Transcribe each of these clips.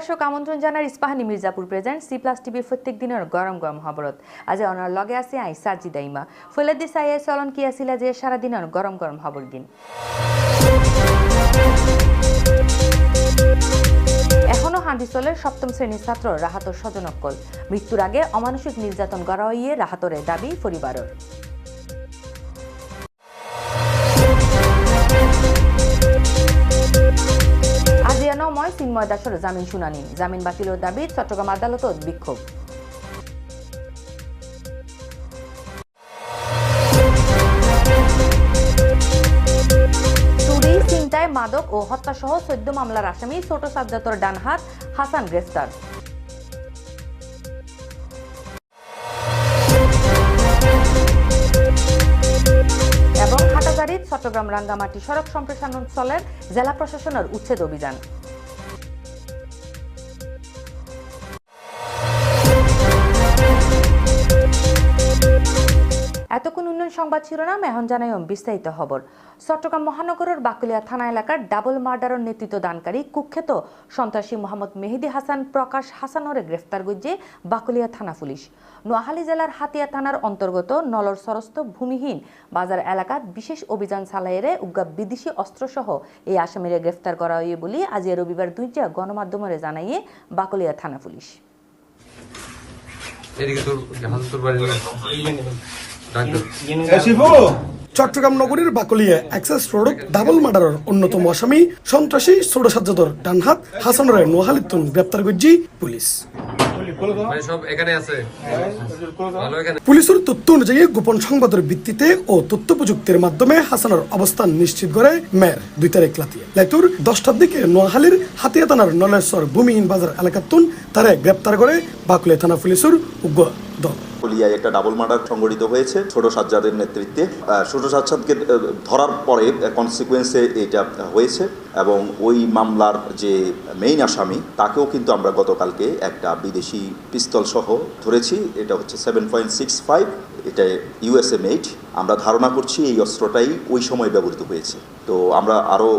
দর্শক আমন্ত্রণ জানার Ispahani Mirzapur present C plus টিভির প্রত্যেক দিনের গরম গরম খবরত। আজ অনার লগে আছে আই সাজি দাইমা। ফলেদি সাইয়ে চলন কি আসিলা যে সারা দিনের গরম গরম খবর দিন এখনও হান্ডিসলের সপ্তম শ্রেণির ছাত্র রাহাতর স্বজনকল মৃত্যুর আগে অমানসিক নির্যাতন করা হইয়ে রাহাতরের দাবি পরিবারের। আজিয়ানময় চিন্ময় দাসের জামিন শুনানি। জামিন বাতিলের দাবি চট্টগ্রাম আদালতত বিক্ষোভ। মাদক ও হত্যাসহ চোদ্দ মামলার আসামি ছোট সাজ্জাতর ডানহাত হাসান গ্রেফতার এবং হাটাজারির চট্টগ্রাম রাঙ্গামাটি সড়ক সম্প্রসারণ স্থলের জেলা প্রশাসনের উচ্ছেদ অভিযান। উন্নয়ন সংবাদ শিরোনাম এখন জানাই বিস্তারিত খবর। চট্টগ্রাম মহানগরের বাকুলিয়া থানা এলাকার ডাবল মার্ডারের নেতৃত্ব দানকারী কুখ্যাত সন্ত্রাসী মোহাম্মদ মেহেদি হাসান, প্রকাশ হাসানরে গ্রেফতার করছে বাকুলিয়া থানা পুলিশ। নোয়াখালী জেলার হাতিয়া থানার অন্তর্গত নলর সরস্ত ভূমিহীন বাজার এলাকাত বিশেষ অভিযান চালাইরে উগ্গা বিদেশি অস্ত্রসহ এই আসামিরে গ্রেফতার করা হয়ে বলে আজ রবিবার দুইটা গণমাধ্যমে জানাইয়ে বাকুলিয়া থানা পুলিশ। চট্টগ্রাম নগরীর বাকলিয়া অ্যাক্সেস রোড ডাবল মার্ডারের অন্যতম আসামি সন্ত্রাসী ষোড়শাজ্জাদর ডানহাত হাসানরে নোহালিতুন গ্রেপ্তার করছি পুলিশ। মানে সব এখানে আছে। ভালো এখানে। পুলিশের তথ্য অনুযায়ী গোপন সংবাদের ভিত্তিতে ও তথ্য প্রযুক্তির মাধ্যমে হাসানের অবস্থান নিশ্চিত করে মেয়ের দুই তারিখ লাতিয়ে লাইতুর দশটার দিকে নোয়াখালীর হাতিয়া থানার নলেশ্বর ভূমিহীন বাজার এলাকাতুন তারে গ্রেপ্তার করে বাকুলিয়া থানা পুলিশের উগ্র দল। কলিয়ায় একটা ডাবল মার্ডার সংগঠিত হয়েছে, ছোট সাজ্জাদের নেতৃত্বে। ছোট সাজ্জাদকে ধরার পরে কনসিকুয়েন্সে এটা হয়েছে এবং ওই মামলার যে মেইন আসামি, তাকেও কিন্তু আমরা গতকালকে একটা বিদেশি পিস্তল সহ ধরেছি। এটা হচ্ছে সেভেন পয়েন্ট সিক্স ফাইভ এটা ইউএসএ মেড আমরা ধারণা করছি এই অস্ত্রটাই ওই সময় ব্যবহৃত হয়েছে। তো আমরা আরও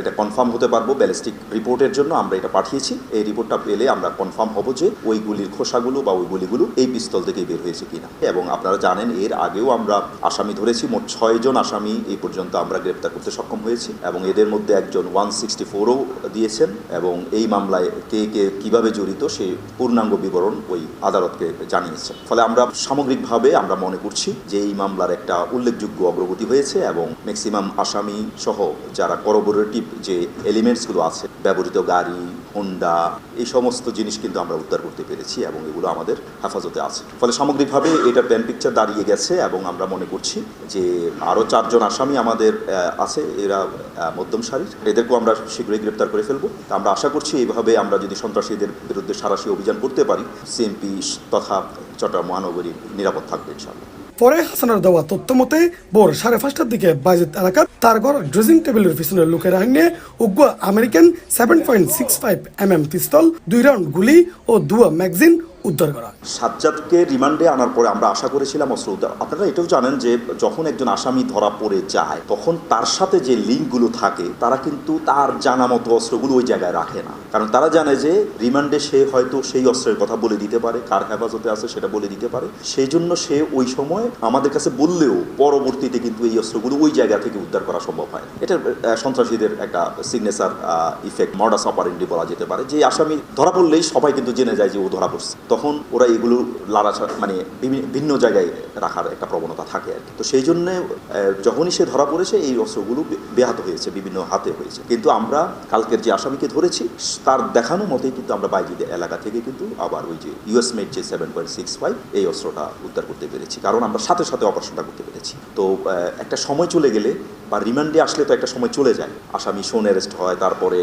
এটা কনফার্ম হতে পারব ব্যালিস্টিক রিপোর্টের জন্য। আমরা এটা পাঠিয়েছি। এই রিপোর্টটা পেলে আমরা কনফার্ম হব যে ওই গুলির খোসাগুলো বা ওই গুলিগুলো এই পিস্তল থেকেই বের হয়েছে। কিনা। এবং আপনারা জানেন, এর আগেও আমরা আসামি ধরেছি, মোট ছয়জন আসামি এই পর্যন্ত আমরা গ্রেপ্তার করতে সক্ষম হয়েছি। এবং এদের মধ্যে একজন ওয়ান সিক্সটি ফোরও দিয়েছেন এবং এই মামলায় কে কে কীভাবে জড়িত সে পূর্ণাঙ্গ বিবরণ ওই আদালতকে জানিয়েছে। ফলে আমরা সামগ্রিকভাবে আমরা মনে করছি যে এই মামলার একটা উল্লেখযোগ্য অগ্রগতি হয়েছে এবং ম্যাক্সিমাম আসামি সহ যারা করবোরেটিভ যে এলিমেন্টসগুলো আছে, ব্যবহৃত গাড়ি, হোন্ডা, এই সমস্ত জিনিস কিন্তু আমরা উদ্ধার করতে পেরেছি এবং এগুলো আমাদের হেফাজতে আছে। ফলে সামগ্রিকভাবে এটা প্ল্যান পিকচার দাঁড়িয়ে গেছে এবং আমরা মনে করছি যে আরও চারজন আসামি আমাদের আছে, এরা মধ্যম সারির। এদেরকেও আমরা শীঘ্রই গ্রেপ্তার করে ফেলব। আমরা আশা করছি এইভাবে আমরা যদি সন্ত্রাসীদের বিরুদ্ধে সারাশি অভিযান করতে পারি, সিএমপি তথা চট্টগ্রাম মহানগরী নিরাপদ থাকবে ইনশাআল্লাহ। পরে হাসানের দেওয়া তথ্য মতে, ভোর সাড়ে পাঁচটার দিকে বাইজিত এলাকার তার ঘর ড্রেসিং টেবিলের পিছনে লোকের আইনে উগ্র American seven point six five M M pistol, দুই রাউন্ড গুলি ও দুয়া ম্যাগজিন উদ্ধার করা সাজ্জাদকে রিমান্ডে আনার পরে আমরা আশা করেছিলাম অস্ত্র উদ্ধার। আপনারা এটাও জানেন যে যখন একজন আসামি ধরা পড়ে যায়, তখন তার সাথে যে লিঙ্কগুলো থাকে, তারা কিন্তু তার জানা মতো অস্ত্রগুলো ওই জায়গায় রাখে না। কারণ তারা জানে যে রিমান্ডে সে হয়তো সেই অস্ত্রের কথা বলে দিতে পারে, কার হেফাজতে আছে সেটা বলে দিতে পারে। সেই জন্য সে ওই সময় আমাদের কাছে বললেও পরবর্তীতে কিন্তু এই অস্ত্রগুলো ওই জায়গা থেকে উদ্ধার করা সম্ভব হয়। এটা সন্ত্রাসীদের একটা সিগনেচার ইফেক্ট মর্ডাস অপারেন্ডি বলা যেতে পারে। যে আসামি ধরা পড়লেই সবাই কিন্তু জেনে যায় যে ও ধরা পড়ছে। তখন ওরা এগুলো লাড়াছা মানে ভিন্ন জায়গায় রাখার একটা প্রবণতা থাকে আর কি। তো সেই জন্যে যখনই সে ধরা পড়েছে, এই অস্ত্রগুলো ব্যাহত হয়েছে, বিভিন্ন হাতে হয়েছে। কিন্তু আমরা কালকের যে আসামিকে ধরেছি, তার দেখানো মতেই কিন্তু আমরা বাইজিদের এলাকা থেকে কিন্তু আবার ওই যে ইউএস মেড যে সেভেন পয়েন্ট সিক্স ফাইভ এই অস্ত্রটা উদ্ধার করতে পেরেছি। কারণ আমরা সাথে সাথে অপারেশনটা করতে পেরেছি। তো একটা সময় চলে গেলে বা রিমান্ডে আসলে তো একটা সময় চলে যায়। আসামি শোন অ্যারেস্ট হয়, তারপরে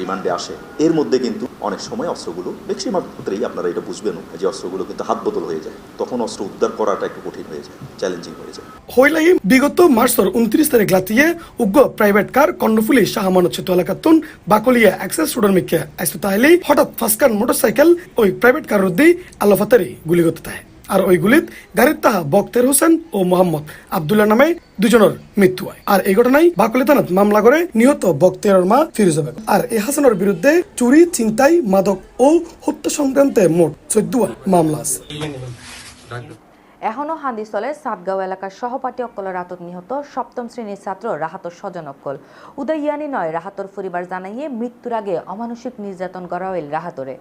রিমান্ডে আসে। এর মধ্যে কিন্তু অনেক সময় অস্ত্রগুলো ম্যাক্সিমাম ক্ষেত্রেই আপনারা এটা বুঝবেন যে অস্ত্রগুলো কিন্তু হাত বদল হয়ে যায়। তখন অস্ত্র উদ্ধার করাটা একটু কঠিন হয়ে যায় চ্যালেঞ্জিং হয়ে যায়। হইলাই বিগত মার্চের উনত্রিশ তারিখ লাতিয়ে উগ্র প্রাইভেট কার কর্ণফুলি শাহমানচ্ছিত এলাকাতুন বাকলিয়া অ্যাক্সেস রোডের মিকে আসতে তাহলেই হঠাৎ ফাস্কার মোটরসাইকেল ওই প্রাইভেট কার রোদ্দি আল্লাফাতারি গুলিগত তাহে আর ওই গুলিত গাড়ির তাহা বক্তের হোসেন ও মোহাম্মদ আবদুল্লাহ নামে দুজনের মৃত্যু হয়। আর এই ঘটনায় বাকলি থানাত মামলা করে নিহত বক্তের মা ফিরোজা বেগম। আর এই হাসানের বিরুদ্ধে চুরি চিন্তাই মাদক ও হত্যা সংক্রান্তে মোট চোদ্দ মামলা আছে। এখনও হান্দিস্থলে সাতগাঁও এলাকার সহপাঠী অক্কলের আতত নিহত সপ্তম শ্রেণির ছাত্র রাহাতর স্বজন অক্কল। উদয়ানি নয় রাহাতর পরিবার জানাইয়ে মৃত্যুর আগে অমানসিক নির্যাতন করা হইল রাহাতরে।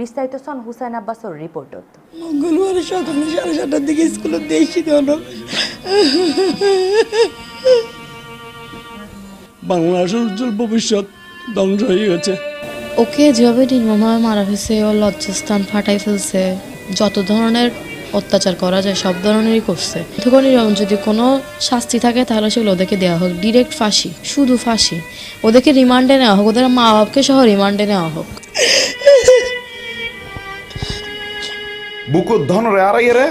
বিস্তারিত সন হুসাইন আব্বাসর রিপোর্টত। মঙ্গলবার সকালে সাড়ে সাতটার দিকে স্কুলে তখন বাংলাদেশের উজ্জ্বল ভবিষ্যৎ ধ্বংস হয়ে গেছে। ওকে যেভাবে নির্মমভাবে মারা হয়েছে ওর লজ্জাস্থান ফাটাই ফেলছে যত ধরনের অত্যাচার করা যায় সব ধরনেরই করছে। তখন যদি কোনো শাস্তি থাকে তাহলে সেগুলো ওদেরকে দেওয়া হোক ডিরেক্ট ফাঁসি শুধু ফাঁসি। ওদেরকে রিমান্ডে নেওয়া হোক ওদের মা বাপকে সহ রিমান্ডে নেওয়া হোক। বুকুত ধনরে আড়াইয়েরে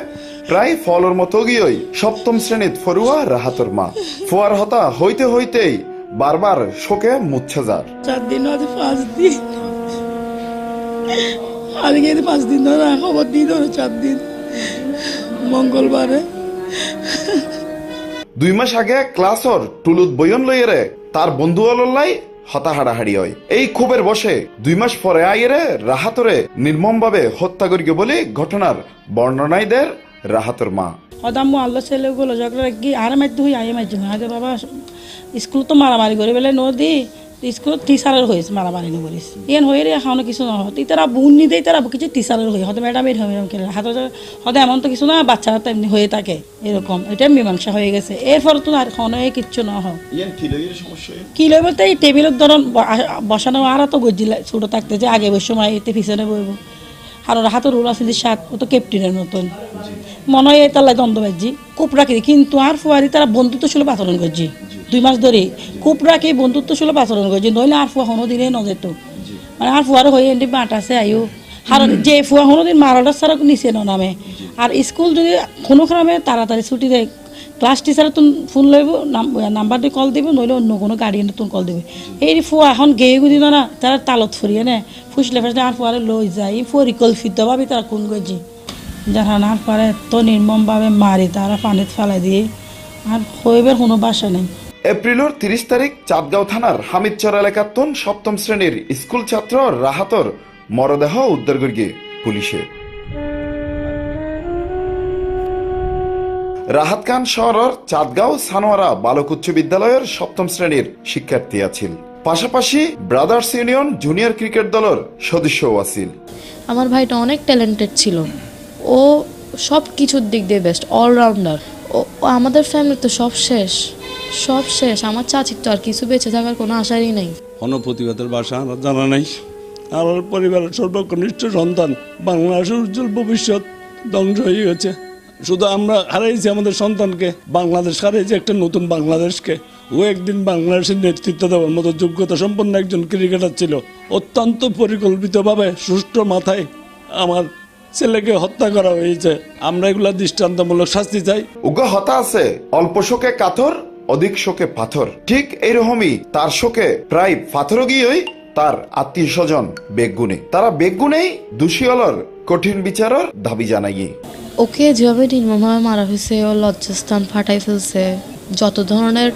প্রায় ফলর মতো গিয়েই সপ্তম শ্রেণীত ফরুয়া রাহাতর মা। ফোয়ার হতা হইতে হইতেই বারবার শোকে মুচ্ছে যার। চার দিন আজ পাঁচ দিন। আজকে পাঁচ দিন ধরে খবর দিই ধরে চার দিন। মঙ্গলবারে। দুই মাস আগে ক্লাসর টুলুত বইয়ন লইয়েরে তার বন্ধু অলল্লাই হতা হাড়াহাড়ি হয়। এই ক্ষোভের বসে দুই মাস পরে আইরে রাহাতরে নির্মমভাবে হত্যা করিকে বলে ঘটনার বর্ণনায় দের রাহাতর মা। হদাম মো আল্লাহ ছেলেগুলো ঝগড়া কি আর মাইতে হই আই মাইতে আগে বাবা স্কুল তো মারামারি করে বেলে, নদী স্কুল টিচারের হয়েছে মারামারি নি করিস এন হয়ে রে এখন কিছু না হতো তারা বুন নি দেয় তারা কিছু টিচারের হয়ে হয়তো ম্যাডাম এরকম এরকম খেলে। হাতে হতে এমন তো কিছু না বাচ্চারা তো এমনি হয়ে থাকে এরকম এটা মীমাংসা হয়ে গেছে। এরপর তো আর কোনো কিচ্ছু না হোক কি লই বলতে এই টেবিলের ধরন বসানো আর তো গজ্জি ছোটো থাকতে যে আগে বসে সময় এতে পিছনে বইব আর ওর হাতের রোল যে সাত ও তো ক্যাপ্টেনের মতন। মনে হয় তাল্লাই দ্বন্দ্ব বাজি। কূপ রাখি কিন্তু আর ফুয়ারি তারা বন্ধুত্ব সুলভ আচরণ করছি। দুই মাস ধরে কূপ রাখি বন্ধুত্ব সুলভ আচরণ করছি। নইলে আর ফুয়া কোনো দিনে নজেত। মানে আর ফুয়ারও হয়ে এনে বাট আছে, আয়ু। কারণ যে ফুয়া কোনো দিন মারাটা ছাড়া নিচে নামে। আর স্কুল যদি কোনো কারণে তাড়াতাড়ি ছুটি দেয় ক্লাস টিচারে তুমি ফোন লইব নাম্বার দিয়ে কল দিব, নইলে অন্য কোনো গার্ডিয়ানে তুমি কল দিবে। এই ফুয়া এখন গেয়ে গুদি না তারা তালত ফুরিয়ে নে ফুসলে ফুসলে আর ফুয়ারে লই যায়। পরিকল্পিতভাবে তারা কোন গেছি যারা না পারে তো নির্মমভাবে মারি তারা পানিত ফেলাই দিয়ে। আর হইবের কোনো বাসা নেই। এপ্রিলের তিরিশ তারিখ চাঁদগাঁও থানার হামিদচর এলাকার তন সপ্তম শ্রেণির স্কুল ছাত্র রাহাতর মরদেহ উদ্ধার করিয়ে পুলিশে রাহাত খান শহরের চাঁদগাঁও সানোয়ারা বালক উচ্চ বিদ্যালয়ের সপ্তম শ্রেণির শিক্ষার্থী আছিল পাশাপাশি ব্রাদার্স ইউনিয়ন জুনিয়র ক্রিকেট দলের সদস্যও আছিল আমার ভাইটা অনেক ট্যালেন্টেড ছিল। ও সব কিছুর দিক দিয়ে বেস্ট অলরাউন্ডার ও ও আমাদের ফ্যামিলি তো সব শেষ সব শেষ। আমার চাচির তো আর কিছু বেঁচে থাকার কোনো আশারই নেই। কোনো প্রতিবাদের ভাষা আমার জানা নাই। আমার পরিবারের সর্বকনিষ্ঠ সন্তান বাংলাদেশের উজ্জ্বল ভবিষ্যৎ ধ্বংস হয়ে গেছে। শুধু আমরা হারাইছি আমাদের সন্তানকে, বাংলাদেশ হারাইছি একটা নতুন বাংলাদেশকে। ও একদিন বাংলাদেশের নেতৃত্ব দেওয়ার মতো যোগ্যতা সম্পন্ন একজন ক্রিকেটার ছিল। অত্যন্ত পরিকল্পিতভাবে, সুষ্ঠু মাথায় আমার ছেলেকে হত্যা করা হয়েছে। আমরা এগুলা দৃষ্টান্তমূলক শাস্তি চাই। উগ্র হতা আছে। অল্প শোকে কাথর অধিক শোকে পাথর। ঠিক এইরকমই তার শোকে প্রায় পাথর গিয়েই তার আত্মীয় স্বজন বেগুনে। তারা বেগুনেই দোষী কঠিন বিচারের দাবি জানাইয়ে। ওকে যেভাবে নির্মমভাবে মারা হয়েছে ওর লজ্জাস্থান ফাটাই ফেলছে, যত ধরনের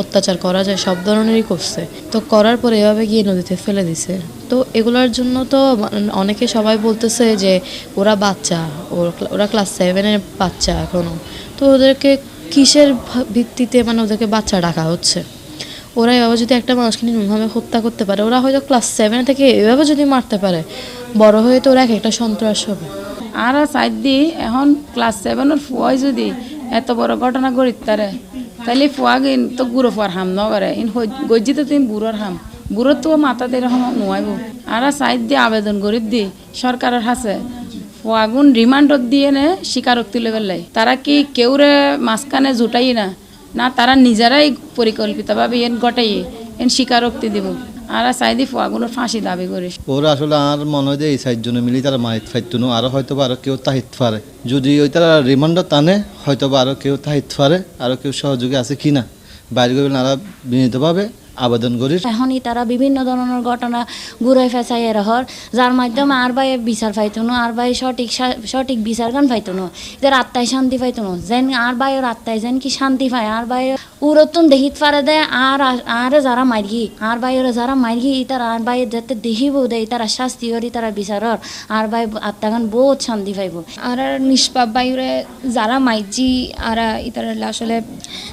অত্যাচার করা যায়, সব ধরনেরই করছে। তো করার পরে এভাবে গিয়ে নদীতে ফেলে দিছে। তো এগুলোর জন্য তো অনেকে সবাই বলতেছে যে, ওরা বাচ্চা, ওরা ক্লাস সেভেনের বাচ্চা এখনও তো ওদেরকে কিসের ভিত্তিতে মানে ওদেরকে বাচ্চা ডাকা হচ্ছে? ওরা এভাবে যদি একটা মানুষকে নির্মমভাবে হত্যা করতে পারে, ওরা হয়তো ক্লাস সেভেন থেকে এভাবে যদি মারতে পারে, বড় হয়ে তো ওরা এক একটা সন্ত্রাস হবে। আর সাইড দি, এখন ক্লাস সেভেনের ফুয়াই যদি এত বড় ঘটনা করিত তারে তাহলে ফুয়া গিন তো গুঁড়ো ফুয়ার হাম নগরে ইন গজ্জি তো তিন বুড়োর হাম। বুড়োর তো মাথা দিয়ে এরকম নোয়াইব আর সাইড দিয়ে আবেদন করি দি সরকারের হাসে ফুয়াগুন রিমান্ডত দিয়ে নে স্বীকারোক্তি লেভেল তারা কি কেউরে মাঝখানে জুটাই না? না তারা নিজেরাই পরিকল্পিতভাবে এন গটাই এন স্বীকারোক্তি দিব। আর সাইদি ফুয়াগুলোর ফাঁসি দাবি করিস। ওরা আসলে আর মনে হয় যে এই চারজনে মিলি তারা মারিত ফাইতো না। আরও হয়তো আরও কেউ তাহিত পারে যদি ওই তারা রিমান্ড টানে হয়তো আরও কেউ তাহিত পারে আরও কেউ সহযোগী আছে কি না বাইরে গেলে নারা বিনীতভাবে আবেদন করি এখনই তারা বিভিন্ন ধরনের ঘটনা ঘুরে ফেসাই রহর যার মাধ্যমে আর বাই বিচার পাইতো না আর বাই সঠিক সঠিক বিচার গান পাইতো না। এদের আত্মায় শান্তি পাইতো না। যেন আর বাইয়ের আত্মায় যেন কি শান্তি পায় আর বাই উরতন দেখিত পারে দেয় আর আর যারা মারগি আর বাইরে যারা মারগি তারা আর বাইরে যাতে দেখিব দেয় তারা শাস্তি করি তারা বিচারর আর বাই আত্মাগান বহুত শান্তি পাইব। আর আর নিষ্পাপ বায়ুরে যারা মাইজি আর ইতার আসলে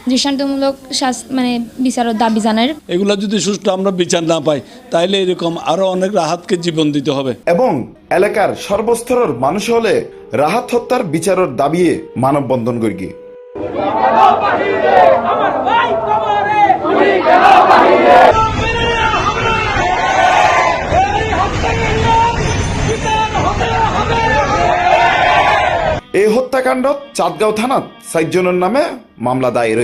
দৃষ্টান্তমূলক শাস- মানে বিচারের দাবি জানার এগুলা যদি সুষ্ঠু আমরা বিচার না পাই, তাইলে এরকম আরও অনেক রাহাতকে জীবন দিতে হবে। এবং এলাকার সর্বস্তরের মানুষ হলে রাহাত হত্যার বিচারের দাবিয়ে মানববন্ধন করি এই হত্যাকাণ্ড চাঁদগাঁও থানাত সাইজনের নামে মামলা দায়ের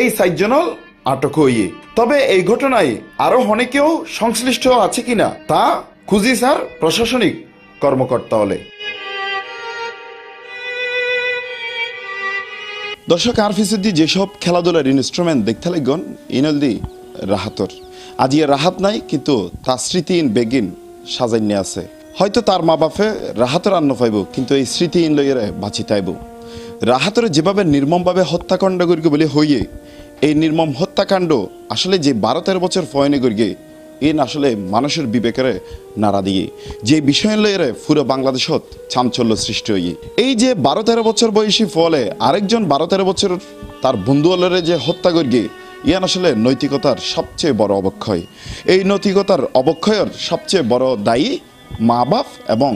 এই সাইজনল আটক হইয়ে। তবে এই ঘটনায় আরও অনেকেও সংশ্লিষ্ট আছে কিনা তা খুঁজি স্যার প্রশাসনিক কর্মকর্তা হলে। দর্শক আর ফিসদি যেসব খেলাধুলার ইনস্ট্রুমেন্ট দেখতে লাগন ইনলদি রাহাতর। আজি এর রাহাত নাই, কিন্তু তার স্মৃতি ইন বেগিন সাজাইনে আছে। হয়তো তার মা বাপে রাহাতর আন্ন পাইব, কিন্তু এই স্মৃতি ইন লইয়ের বাঁচি তাইব। রাহাতরে যেভাবে নির্মমভাবে হত্যাকাণ্ড করি বলে হইয়ে এই নির্মম হত্যাকাণ্ড আসলে যে বারো তেরো বছর ফয়নে করিয়ে এন আসলে মানুষের বিবেকের নাড়া দিয়ে। যে বিষয় লইয়ে পুরো বাংলাদেশত চাঞ্চল্য সৃষ্টি হইয়ে এই যে বারো তেরো বছর বয়সী ফলে আরেকজন বারো তেরো বছর তার বন্ধু অলরে যে হত্যা করিয়ে ইয়ান আসলে নৈতিকতার সবচেয়ে বড় অবক্ষয়। এই নৈতিকতার অবক্ষয়ের সবচেয়ে বড় দায়ী মা বাপ এবং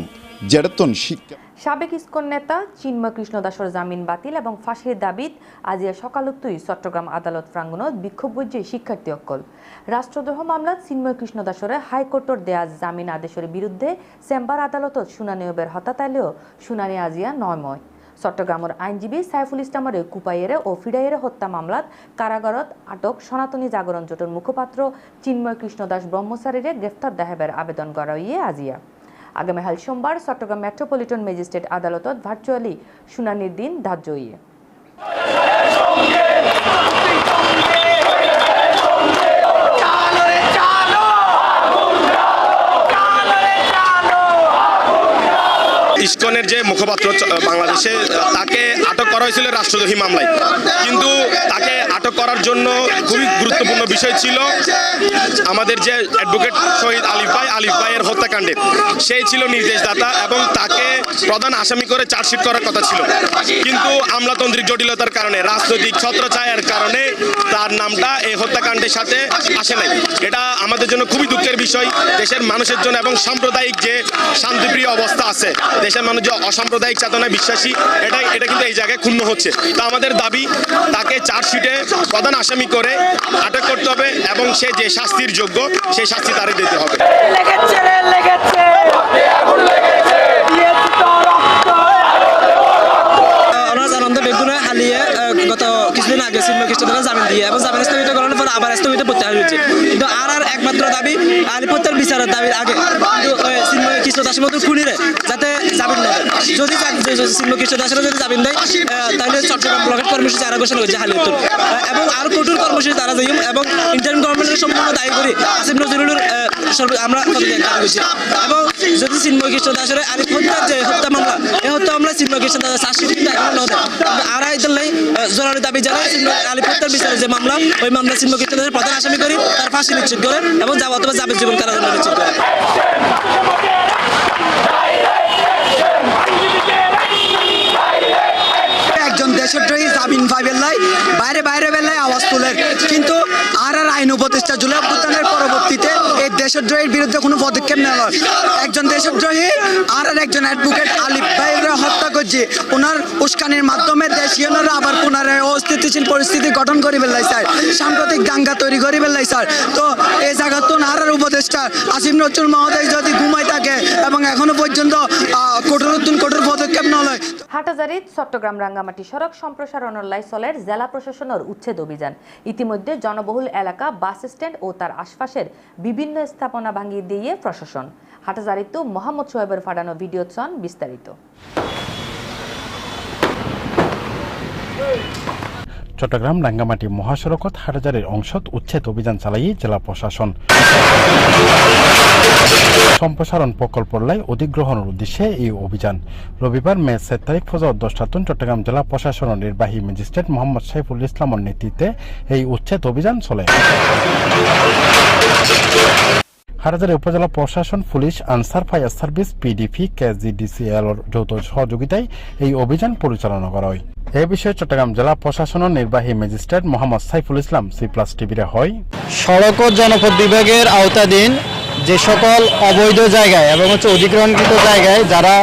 জেরতন শিক্ষা সাবেক ইস্কন নেতা চিন্ময় কৃষ্ণ দাসর জামিন বাতিল এবং ফাঁসির দাবিত আজিয়া সকালতুই চট্টগ্রাম আদালত প্রাঙ্গণত বিক্ষোভ বইছে শিক্ষার্থী অকল রাষ্ট্রদ্রোহ মামলাত চিন্ময় কৃষ্ণ দাসরে হাইকোর্টর দেয়া জামিন আদেশের বিরুদ্ধে চেম্বার আদালতত শুনানি বের হতাতাইলেও শুনানি আজিয়া নয়ময় চট্টগ্রামের আইনজীবী সাইফুল ইসলামরে কুপাইয়েরে ও ফিডাইয়েরে হত্যা মামলাত কারাগারত আটক সনাতনী জাগরণ জোটের মুখপাত্র চিন্ময় কৃষ্ণ দাস ব্রহ্মচারীরে গ্রেফতার দেখাবের আবেদন করা আজিয়া আগামীকাল সোমবার চট্টগ্রাম মেট্রোপলিটন ম্যাজিস্ট্রেট আদালতত ভার্চুয়ালি শুনানির দিন ধার্য ইয়ে ইসকনের যে মুখপাত্র বাংলাদেশে, তাকে আটক করা হয়েছিল রাষ্ট্রদ্রোহী মামলায়। কিন্তু তাকে আটক করার জন্য খুবই গুরুত্বপূর্ণ বিষয় ছিল আমাদের যে অ্যাডভোকেট শহীদ আলিফ ভাই, আলিফ ভাইয়ের হত্যাকাণ্ডের সেই ছিল নির্দেশদাতা এবং তাকে প্রধান আসামি করে চার্জশিট করার কথা ছিল। কিন্তু আমলাতন্ত্রিক জটিলতার কারণে, রাজনৈতিক ছত্রছায়ার কারণে তার নামটা এই হত্যাকাণ্ডের সাথে আসে নাই। এটা আমাদের জন্য খুবই দুঃখের বিষয়। দেশের মানুষের জন্য এবং সাম্প্রদায়িক যে শান্তিপ্রিয় অবস্থা আছে, দেশের মানুষ যে অসাম্প্রদায়িক চেতনায় বিশ্বাসী এটা এটা কিন্তু এই জায়গায় ক্ষুণ্ণ হচ্ছে। তা আমাদের দাবি, তাকে চার্জশিটে প্রধান আসামি করে আটক করতে হবে এবং সে যে শাস্তির যোগ্য সেই শাস্তি তারই দিতে হবে। গত কিছুদিন আগে সিনেমা খ্রিস্টানরা জামিন দিয়ে এবং জামিন স্থগিত করানোর পর আবার স্থগিত প্রত্যাহার হয়েছে। কিন্তু আর আর একমাত্র দাবি আলিপত্তর বিচারের দাবির আগে দাসের মতো খুনিরে যাতে জামিন না দেয়, যদি সিনেমা খ্রিস্ট দাসেরা যদি জামিন দেয় তাহলে চট্টগ্রাম ব্লকের কর্মসূচি আরও ঘোষণা হয়েছে হালি উত্তর। এবং আরও কঠোর কর্মসূচি তারা যাই এবং ইন্টারিম গভর্নমেন্টের সম্পূর্ণ দায়ী করি আসিফ নজরুলের আমরা করছি এবং যদি চিন্ময় কৃষ্ণ দাসের আলিপ হত্যার যে হত্যা মামলা এই হত্যা মামলা চিন্ময় কৃষ্ণ দাস শাস্তি নয়। আর ইতালাই জোরারি দাবি জানায় আলিপ হত্যার বিচারে যে মামলা, ওই মামলা চিন্ময় কৃষ্ণ দাসের প্রধান আসামি করি, তার ফাঁসি নিশ্চিত করে, এবং যাব অথবা যাবজ্জীবন কারাদণ্ড নিশ্চিত করে। দেশদ্রোহী জামিন পাই বেলায় বাইরে বাইরে বেলায় আওয়াজ তুলেন কিন্তু আর আর আইন উপদেষ্টা জুলাই অভ্যুত্থানের পরবর্তীতে এই দেশদ্রোহীর বিরুদ্ধে কোনো পদক্ষেপ নেওয়া একজন দেশদ্রোহী আর আর একজন অ্যাডভোকেট আলিফ ভাইরা হত্যা করছে। ওনার উস্কানির মাধ্যমে দেশীয়রা আবার পুনরায় অস্থিতিশীল পরিস্থিতি গঠন করে বেলাই স্যার। সাম্প্রতিক দাঙ্গা তৈরি করে বেলাই স্যার। তো এই জায়গা তো আর আর উপদেষ্টা আসিফ নজরুল মহোদয় যদি ঘুমাই থাকে এবং এখনও পর্যন্ত কঠোর কঠোর পদক্ষেপ নেওয়া হয় হাটাজারিত চট্টগ্রাম রাঙ্গামাটি সড়ক সম্প্রসারণের লাইসলের জেলা প্রশাসনের উচ্ছেদ অভিযান। ইতিমধ্যে জনবহুল এলাকা, বাস স্ট্যান্ড ও তার আশপাশের বিভিন্ন স্থাপনা ভাঙিয়ে দিয়ে প্রশাসন। হাটাজারিত মোহাম্মদ সোহেবের ফাটানো ভিডিও চন বিস্তারিত। চট্টগ্রাম রাঙ্গামাটি মহাসড়কত হাটহাজারের অংশত উচ্ছেদ অভিযান চালাই জেলা প্রশাসন। সম্প্রসারণ প্রকল্পর লাই অধিগ্রহণের উদ্দেশ্যে এই অভিযান। রবিবার মে সাত তারিখ ফজর দশটাতন চট্টগ্রাম জেলা প্রশাসনের নির্বাহী ম্যাজিস্ট্রেট মোহাম্মদ সাইফুল ইসলামের নেতৃত্বে এই উচ্ছেদ অভিযান চলে। হাটাজারি উপজেলা প্রশাসন, police, Ansar, fire service, PDP, KGDCL যৌথ সহযোগিতায় এই অভিযান পরিচালনা করা হয়। এ বিষয়ে চট্টগ্রাম জেলা প্রশাসনের নির্বাহী magistrate Mohammad Saiful Islam C plus টিভিরে হয়। সড়ক ও বিভাগের আওতাধীন যে সকল অবৈধ জায়গায় এবং হচ্ছে অধিগ্রহণকৃত জায়গায় যারা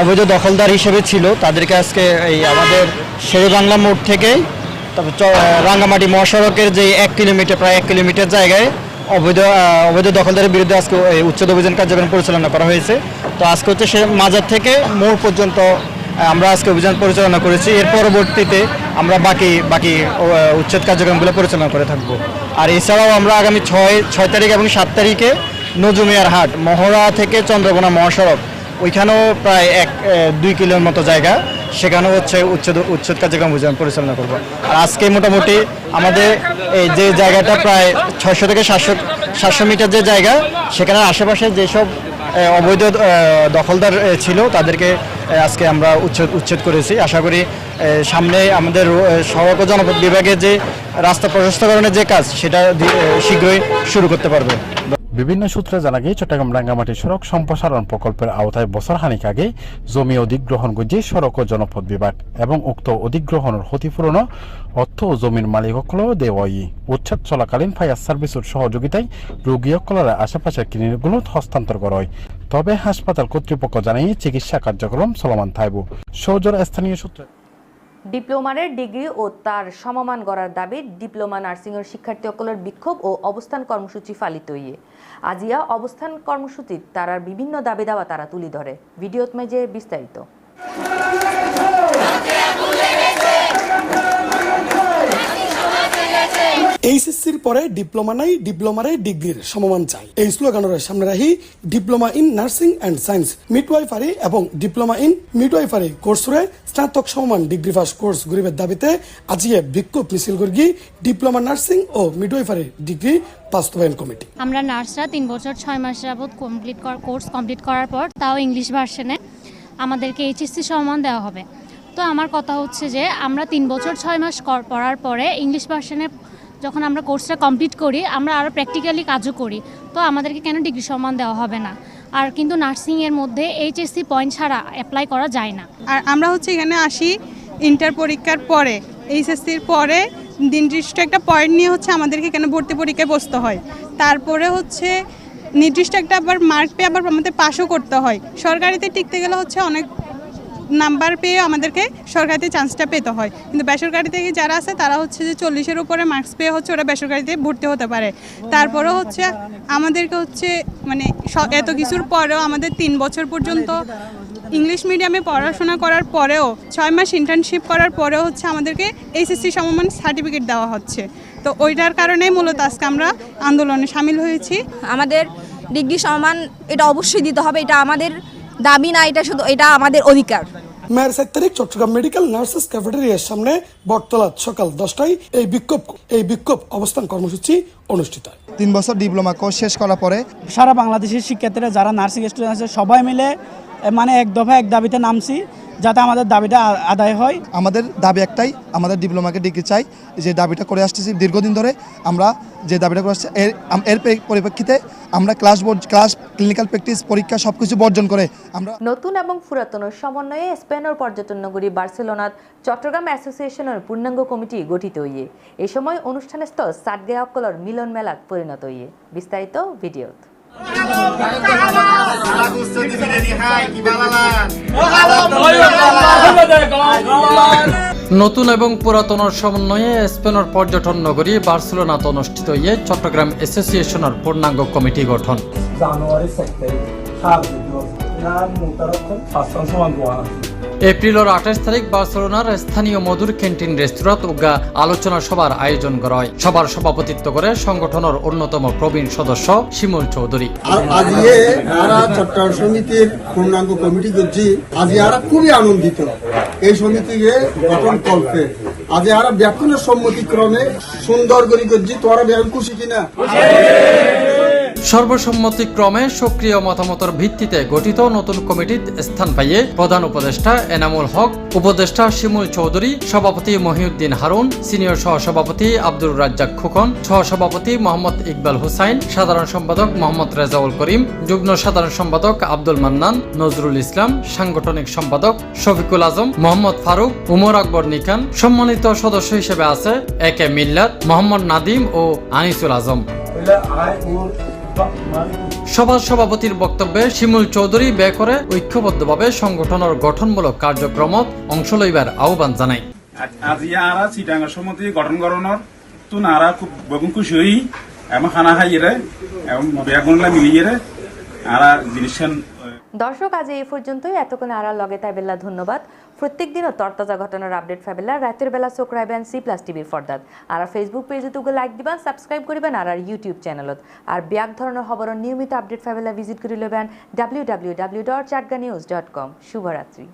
অবৈধ দখলদার হিসেবে ছিল, তাদেরকে আজকে এই আমাদের শেরে বাংলা মোড় থেকে তারপর রাঙ্গামাটি মহাসড়কের যে এক কিলোমিটার, প্রায় এক কিলোমিটার জায়গায় অবৈধ অবৈধ দখলদারের বিরুদ্ধে আজকে উচ্ছেদ অভিযান কার্যক্রম পরিচালনা করা হয়েছে। তো আজকে হচ্ছে সে মাজার থেকে মোড় পর্যন্ত আমরা আজকে অভিযান পরিচালনা করেছি। এর পরবর্তীতে আমরা বাকি বাকি উচ্ছেদ কার্যক্রমগুলো পরিচালনা করে থাকব। আর এছাড়াও আমরা আগামী ছয় ছয় তারিখ এবং সাত তারিখে নজুমিয়ার হাট, মহড়া থেকে চন্দ্রকোনা মহাসড়ক। ওইখানেও প্রায় এক দুই কিলোর মতো জায়গা। সেখানেও হচ্ছে উচ্ছেদ উচ্ছেদ কার্যক্রম পরিচালনা করব। আর আজকে মোটামুটি আমাদের এই যে জায়গাটা প্রায় ছয়শো থেকে সাতশো সাতশো মিটার যে জায়গা সেখানে আশেপাশে যেসব অবৈধ দখলদার ছিল, তাদেরকে আজকে আমরা উচ্ছেদ উচ্ছেদ করেছি। আশা করি সামনে আমাদের সড়ক ও জনপদ বিভাগের যে রাস্তা প্রশস্তকরণের যে কাজ, সেটা শীঘ্রই শুরু করতে পারবে। বিভিন্ন সূত্রে জানা গিয়ে চট্টগ্রাম রাঙ্গামাটি সড়ক সম্প্রসারণ প্রকল্পের আওতায় বছর খানিক আগে জমি অধিগ্রহণ করছে সড়ক ও জনপদ বিভাগ এবং উক্ত অধিগ্রহণের ক্ষতিপূরণ অর্থ ও জমির মালিকসকলও দেওয়াই। উচ্ছেদ চলাকালীন ফায়ার সার্ভিসের সহযোগিতায় রোগীসকলের আশেপাশের ক্লিনিকগুলো হস্তান্তর করা হয় তবে হাসপাতাল কর্তৃপক্ষ জানাই চিকিৎসা কার্যক্রম চলমান থাকব। সৌজর স্থানীয় সূত্রে ডিপ্লোমারের ডিগ্রি ও তার সমমান গড়ার দাবি ডিপ্লোমা নার্সিংয়ের শিক্ষার্থীসকলের বিক্ষোভ ও অবস্থান কর্মসূচি পালিত ইয়ে আজিয়া অবস্থান কর্মসূচির তারার বিভিন্ন দাবি দাওয়া তারা তুলি ধরে। ভিডিওতমে যে বিস্তারিত। এইচএসসির পরে ডিপ্লোমা নাই ডিপ্লোমারে ডিগ্রির সমমান চাই। এই স্লোগানের সামনে রাখি diploma in nursing and science midwifery এবং ডিপ্লোমা ইন মিডওয়াইফারি কোর্সরে স্নাতক সমমান ডিগ্রি পাস কোর্স গরিবের দাবিতে আজকে বিক্ষোভ মিছিল করি। ডিপ্লোমা নার্সিং ও মিডওয়াইফারি ডিগ্রি বাস্তবায়ন কমিটি আমরা নার্সরা তিন বছর ছয় মাস যাবৎ কমপ্লিট কোর্স কমপ্লিট করার পর তাও ইংলিশ ভার্সনে আমাদেরকে এইচএসসি সম্মান দেওয়া হবে। তো আমার কথা হচ্ছে যে আমরা তিন বছর ছয় মাস পড়ার পরে ইংলিশ ভার্সনে যখন আমরা কোর্সটা কমপ্লিট করি, আমরা আরও প্র্যাকটিক্যালি কাজও করি। তো আমাদেরকে কেন ডিগ্রি সম্মান দেওয়া হবে না? আর কিন্তু নার্সিংয়ের মধ্যে এইচএসসি পয়েন্ট ছাড়া অ্যাপ্লাই করা যায় না। আর আমরা হচ্ছে এখানে আসি ইন্টার পরীক্ষার পরে। এইচএসসির পরে নির্দিষ্ট একটা পয়েন্ট নিয়ে হচ্ছে আমাদেরকে এখানে ভর্তি পরীক্ষায় বসতে হয়। তারপরে হচ্ছে নির্দিষ্ট একটা আবার মার্ক পেয়ে আবার আমাদের পাসও করতে হয়। সরকারিতে টিকতে গেলে হচ্ছে অনেক নাম্বার পেয়ে আমাদেরকে সরকারিতে চান্সটা পেতে হয়। কিন্তু বেসরকারি থেকে যারা আছে, তারা হচ্ছে যে চল্লিশের উপরে মার্কস পেয়ে হচ্ছে ওরা বেসরকারিতে ভর্তি হতে পারে। তারপরেও হচ্ছে আমাদেরকে হচ্ছে মানে এত কিছুর পরেও আমাদের তিন বছর পর্যন্ত ইংলিশ মিডিয়ামে পড়াশোনা করার পরেও, ছয় মাস ইন্টার্নশিপ করার পরেও হচ্ছে আমাদেরকে এইচএসসি সমমান সার্টিফিকেট দেওয়া হচ্ছে। তো ওইটার কারণেই মূলত আজকে আমরা আন্দোলনে সামিল হয়েছি। আমাদের ডিগ্রি সম্মান এটা অবশ্যই দিতে হবে। এটা আমাদের দাবি না এটা শুধু এটা আমাদের অধিকার। মেয়ের সাত তারিখ চট্টগ্রাম মেডিকেল নার্সেস ক্যাফেটেরিয়ার সামনে বটতলা সকাল দশটায় এই বিক্ষোভ এই বিক্ষোভ অবস্থান কর্মসূচি অনুষ্ঠিত হয়। তিন বছর ডিপ্লোমা কোর্স শেষ করার পরে সারা বাংলাদেশের শিক্ষার্থীরা যারা নার্সিং স্টুডেন্ট আছে সবাই মিলে মানে এক দফা এক দাবিতে নামছি যাতে আমাদের দাবিটা আদায় হয়। আমাদের দাবি একটাই আমাদের ডিপ্লোমাকে ডিগ্রি চাই যে দাবিটা করে আসতেছি। দীর্ঘদিন ধরে আমরা যে দাবিটা করে আসছি এর এর পরিপ্রেক্ষিতে আমরা class board class clinical practice পরীক্ষা সব কিছু বর্জন করে আমরা নতুন এবং পুরাতনের সমন্বয়ে স্পেনের পর্যটন নগরী বার্সেলোনাত চট্টগ্রাম অ্যাসোসিয়েশনের পূর্ণাঙ্গ কমিটি গঠিত হইয়ে এই সময় অনুষ্ঠানস্থ সাতগেয়াকলর মিলন মেলাত পরিণত হইয়ে বিস্তারিত ভিডিওত। নতুন এবং পুরাতন সমন্বয়ে স্পেনের পর্যটন নগরী বার্সেলোনাত অনুষ্ঠিত ইয়ে চট্টগ্রাম অ্যাসোসিয়েশনের পূর্ণাঙ্গ কমিটি গঠন। জানুয়ারি এপ্রিলের আঠাশ তারিখ বার্সেলোনার স্থানীয় মধুর ক্যান্টিন রেস্তোরাঁত উগা আলোচনা সভার আয়োজন করা হয়। সভার সভাপতিত্ব করে সংগঠনের অন্যতম প্রবীণ সদস্য শিমুল চৌধুরী। আজকে আমরা চট্টগ্রাম সমিতির পূর্ণাঙ্গ কমিটি করছি। আজকে আমরা খুবই আনন্দিত। এই সমিতিকে গঠন কল্পে আজ আর ব্যাকুণের সম্মতিক্রমে সুন্দর করি করছি। তোরা ব্যায়াম খুশি কিনা? সর্বসম্মতিক্রমে সক্রিয় মতামতের ভিত্তিতে গঠিত নতুন কমিটির স্থান পাইয়ে প্রধান উপদেষ্টা এনামুল হক, উপদেষ্টা শিমুল চৌধুরী, সভাপতি মহিউদ্দিন হারুন, সিনিয়র সহসভাপতি আব্দুর রাজ্জাক খোকন, সহসভাপতি মোহাম্মদ ইকবাল হুসাইন, সাধারণ সম্পাদক মোহাম্মদ রেজাউল করিম, যুগ্ম সাধারণ সম্পাদক আব্দুল মান্নান, নজরুল ইসলাম, সাংগঠনিক সম্পাদক শফিকুল আজম, মোহাম্মদ ফারুক, উমর আকবর নিকান সম্মানিত সদস্য হিসেবে আছে এ কে মিল্লাত, মোহাম্মদ নাদিম ও আনিসুল আজম। সভার সভাপতির বক্তব্যে শিমুল চৌধুরী বে করে ঐক্যবদ্ধভাবে সংগঠনের গঠনমূলক কার্যক্রমত অংশ লইবার আহ্বান জানায়। আজি আরা চিটাঙ্গের সমিতি গঠন করানোর তুন আরা খুব বেগুন খুশি হই এবং খানা খাইয়ে এবং বেগুন মিলিয়ে আরা জিনিস দর্শক আজ এই পর্যন্তই। এতক্ষণ আড়ার লগে তাই বেলা ধন্যবাদ। প্রত্যেক দিনও তরতাজা ঘটনার আপডেট ফাইবেলা রাতের বেলা চোখ রাখবেন সি প্লাস টিভির ফর্দাত। আর ফেসবুক পেজে তুগে লাইক দিবেন সাবস্ক্রাইব করবেন, আর আর ইউটিউব চ্যানেলত আর ব্যাগ ধরনের খবরের নিয়মিত আপডেট ফাইবেলা ভিজিট করে লবেন W W W dot Chatga news dot com শুভরাত্রি।